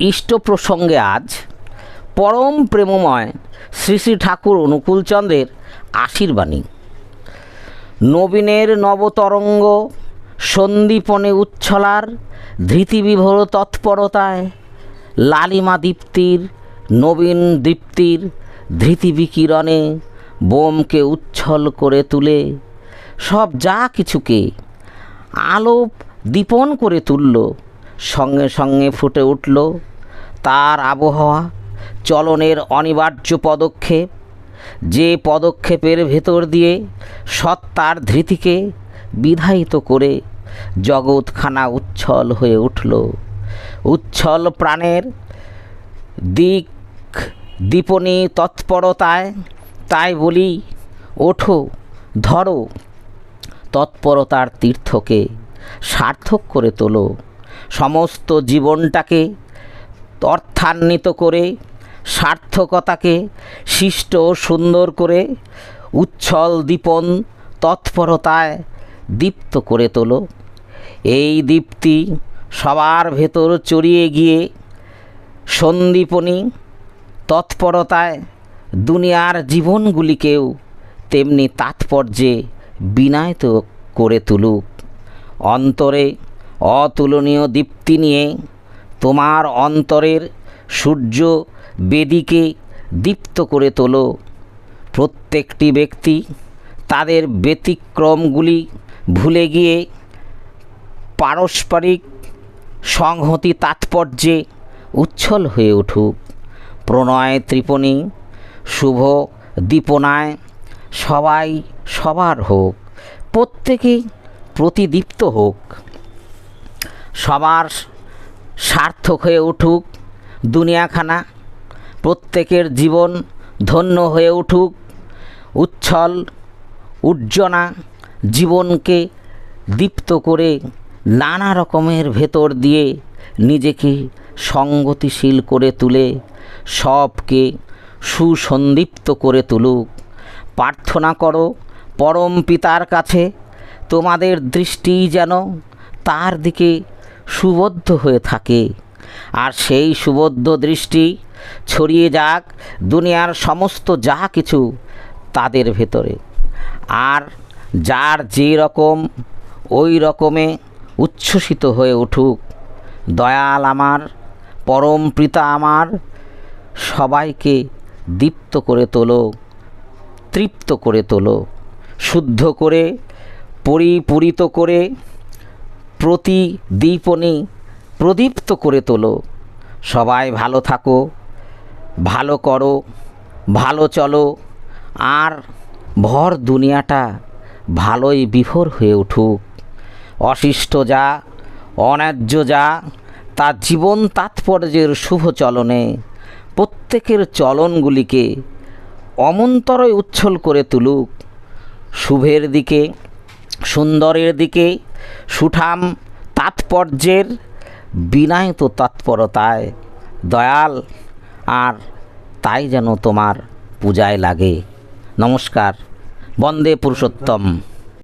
ইষ্ট প্রসঙ্গে আজ পরম প্রেমময় শ্রী শ্রী ঠাকুর অনুকূলচন্দ্রের আশীর্বাণী। নবীনের নবতরঙ্গ সন্দীপনে উচ্ছলার ধৃতিবিভোর তৎপরতায় লালিমা দীপ্তির নবীন দীপ্তির ধৃতি বিকিরণে বোমকে উচ্ছল করে তুলে সব যা কিছুকে আলোপ দীপন করে তুলল সঙ্গে সঙ্গে ফুটে উঠল তার আবহাওয়া, চলনের অনিবার্য পদক্ষেপ। যে পদক্ষেপের ভেতর দিয়ে সত্তার ধৃতিকে বিধায়িত করে জগৎখানা উচ্ছল হয়ে উঠল। উচ্ছল প্রাণের দিক দীপনী তৎপরতায়, তাই বলি, ওঠো, ধরো, তৎপরতার তীর্থকে সার্থক করে তোলো। সমস্ত জীবনটাকে অর্থান্বিত করে, সার্থকতাকে শিষ্ট সুন্দর করে, উচ্ছল দীপন তৎপরতায় দীপ্ত করে তোলো। এই দীপ্তি সবার ভেতর চড়িয়ে গিয়ে সন্দীপনী তৎপরতায় দুনিয়ার জীবনগুলিকেও তেমনি তাৎপর্যে বিনায়িত করে তুলুক। অন্তরে অতুলনীয় দীপ্তি নিয়ে তোমার অন্তরের সূর্য বেদিকে দীপ্ত করে তোলো। প্রত্যেকটি ব্যক্তি তাদের ব্যতিক্রমগুলি ভুলে গিয়ে পারস্পরিক সংহতি তাৎপর্যে উচ্ছল হয়ে উঠুক। প্রণয় ত্রিপণী, শুভ দীপনায় সবাই সবার হোক, প্রত্যেকেই প্রতিদীপ্ত হোক। সবার সার্থক হয়ে উঠুক দুনিয়াখানা, প্রত্যেকের জীবন ধন্য হয়ে উঠুক, উচ্ছল উজ্জনা জীবনকে দীপ্ত করে নানা রকমের ভেতর দিয়ে নিজেকে সঙ্গতিশীল করে তুলে সবকে সুসন্দীপ্ত করে তুলুক। প্রার্থনা করো, পরম পিতার কাছে, তোমাদের দৃষ্টি যেন তার দিকে সুবদ্ধ হয়ে থাকে। আর সেই সুবদ্ধ দৃষ্টি ছড়িয়ে যাক দুনিয়ার সমস্ত যা কিছু তাদের ভেতরে। আর যার যে রকম, ওই রকমে উচ্ছ্বসিত হয়ে উঠুক। দয়াল আমার, পরম পিতা আমার, সবাইকে দীপ্ত করে তোলো, তৃপ্ত করে তোলো, শুদ্ধ করে, পরিপূরিত করে প্রতিদীপনী প্রদীপ্ত করে তোলো। সবাই ভালো থাকো, ভালো করো, ভালো চলো, আর ভর দুনিয়াটা ভালোই বিভোর হয়ে উঠুক। অশিষ্ট যা, অন্যায্য যা তার জীবন তাৎপর্যের শুভ চলনে প্রত্যেকের চলনগুলিকে অমন্তরয় উচ্ছল করে তুলুক। শুভের দিকে, সুন্দরের দিকে সুঠাম তাৎপর্যের বিনায়িত তৎপরতায় দয়াল আর তাই যেন তোমার পূজায় লাগে। নমস্কার বন্দে পুরুষোত্তম।